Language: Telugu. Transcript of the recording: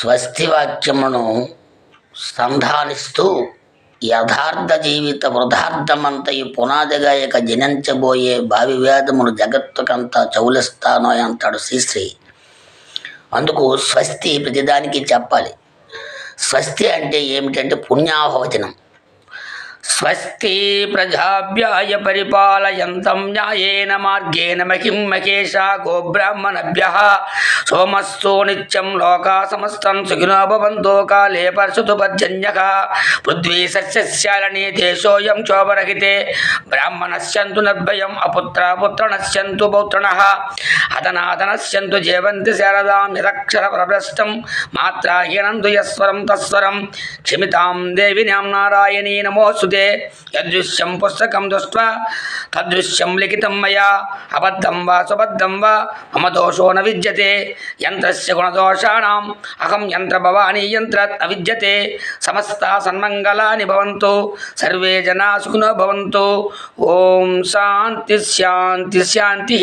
స్వస్తి వాక్యమును సంధానిస్తూ యథార్థ జీవిత వృధార్థమంతయు పునాదిగా ఇక జనించబోయే భావి వేదమును జగత్తుకంతా చౌలిస్తానో అంటాడు శ్రీశ్రీ. అందుకు స్వస్తి ప్రతిదానికి చెప్పాలి. స్వస్తి అంటే ఏమిటంటే పుణ్యాహవచనం. స్వస్తి ప్రజాభ్యాయ పరిపాలయంతం న్యాయేన మార్గేణ మహిం మహేష గోబ్రాహ్మణభ్య సోమస్తో నిత్యం లోకా సమస్తం సుఖినోభవంతో కాలే పరశుతు పర్జన్య. పృథ్వీ సస్యశాలని దేశోయం క్షోభరహితే బ్రాహ్మణశ్యంతు నిర్భయం అపుత్ర పుత్రణస్యంతు పౌత్రణ. హతనాథనస్యంతు జీవంతి శారదాం నిరక్షర ప్రభ్రష్టం మాత్రాహీనంతు యస్వరం తస్వరం. క్షమితాం దేవి నాం నారాయణీ నమోస్తుతే యదృశ్యం పుస్తకం దృష్ట్వా. తదృశ్యం లిఖితం మయా. అబద్ధం వా సుబద్ధం వా. మమ దోషో న విద్యతే. యంత్రస్య గుణదోషాణం. అహం యంత్ర భవానీ యంత్ర అవిద్యతే సమస్త సన్మంగళాని భవంతు. సర్వే జనా సుఖినో భవంతు. ఓం శాంతి శాంతి శాంతి.